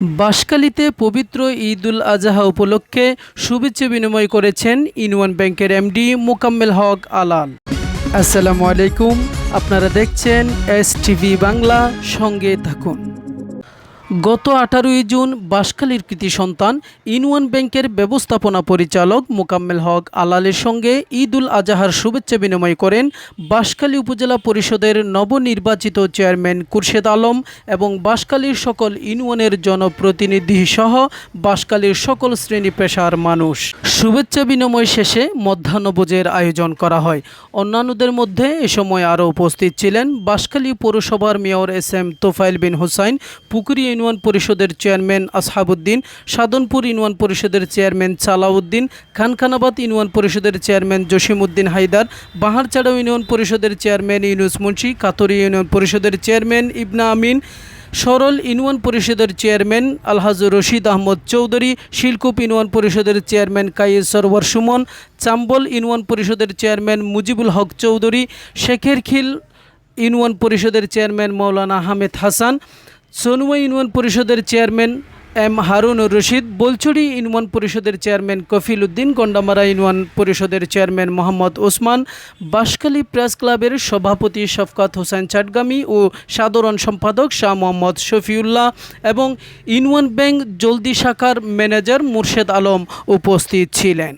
বাঁশখালীতে পবিত্র ঈদুল আজহা উপলক্ষে শুভেচ্ছা বিনিময় করেছেন ইউনিয়ন ব্যাংকের এমডি মোকাম্মেল হক আলাল। আসসালামু আলাইকুম, আপনারা দেখছেন এস বাংলা, সঙ্গে থাকুন। গত আঠারোই জুন বাঁশখালীর কৃতি সন্তান ইনওয়ান ব্যাংকের ব্যবস্থাপনা পরিচালক মোকাম্মেল হক আলালের সঙ্গে ঈদুল আজাহার শুভেচ্ছা বিনিময় করেন বাঁশখালী উপজেলা পরিষদের নবনির্বাচিত চেয়ারম্যান কুরশেদ আলম এবং বাঁশখালীর সকল ইউনিয়নের জনপ্রতিনিধি সহ বাঁশখালীর সকল শ্রেণি পেশার মানুষ। শুভেচ্ছা বিনিময় শেষে মধ্যাহ্নভোজের আয়োজন করা হয়। অন্যান্যদের মধ্যে এ সময় আরও উপস্থিত ছিলেন বাঁশখালী পৌরসভার mayor S M Tofail bin Hussain, Pukuri union পরিষদের চেয়ারম্যান আসহাবুদ্দিন সাদনপুর ইউনিয়ন পরিষদের চেয়ারম্যান চালাউদ্দিন খানখানাবাদ ইউনিয়ন পরিষদের চেয়ারম্যান জসিমউদ্দিন হায়দার, বাহারচাড়া ইউনিয়ন পরিষদের চেয়ারম্যান ইউনুস মুন্সি, কাতরি ইউনিয়ন পরিষদের চেয়ারম্যান ইবনা আমিন, সরল ইউনিয়ন পরিষদের চেয়ারম্যান আলহাজ রশিদ আহমদ চৌধুরী, শিলকুপ ইউনিয়ন পরিষদের চেয়ারম্যান কাইজ সরওয়ার সুমন চাম্বল ইউনিয়ন পরিষদের chairman Mujibul Haque Chowdhury Shekherkhil union পরিষদের চেয়ারম্যান মৌলানা আহমেদ হাসান সনুয়া ইউনিয়ন পরিষদের chairman M Harun Rashid Balchhari union পরিষদের চেয়ারম্যান কফিল উদ্দিন গন্ডামারা ইউনিয়ন পরিষদের চেয়ারম্যান মোহাম্মদ ওসমান বাঁশখালী প্রেস ক্লাবের সভাপতি শফকাত হোসেন চাটগামি ও সাধারণ সম্পাদক শাহ মোহাম্মদ শফিউল্লাহ এবং ইউনিয়ন ব্যাংক জলদি শাখার ম্যানেজার মুর্শেদ আলম উপস্থিত ছিলেন।